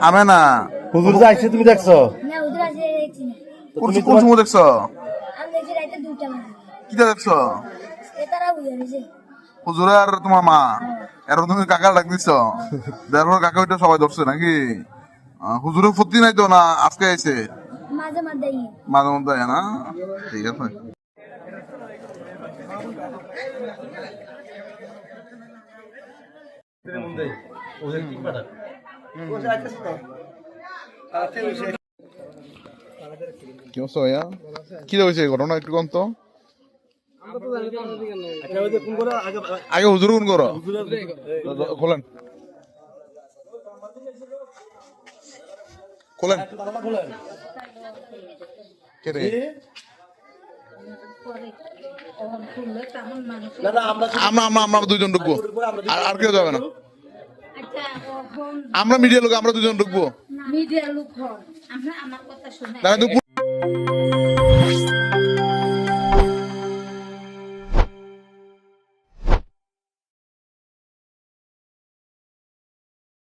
আমে না হুজুর যে আইছে তুমি দেখছ? না ওদের আছে দেখছি না। কোন কোন সময় দেখছ? আমি দেখছি রাইতে দুইটা মানে কিটা দেখছ? এ তারা বুঝে গেছে হুজুরে আর তোমার মা। এর তুমি কাকা ডাক দিছ। তারপর কাকা ওইটা সবাই ধরছে নাকি? আহ, হুজুরের ফুর্তি নাই তো না আজকে আইছে? মাঝে মাঝে ইয়ে মাঝে মধ্যে না? ঠিক আছে। কি অবস্থা ভাইয়া? কি হয়েছে ঘটনা একটু কম তো? আগে হুজুর কোন করো। খোলেন। খোলেন। কে রে? আমরা আমরা আমরা দুজন ঢুকবো। আর আর কেউ যাবে না। আমরা মিডিয়া লোক আমরা দুজন ঢুকবো? মিডিয়া লোক হন। আমরা আমার কথা শুনে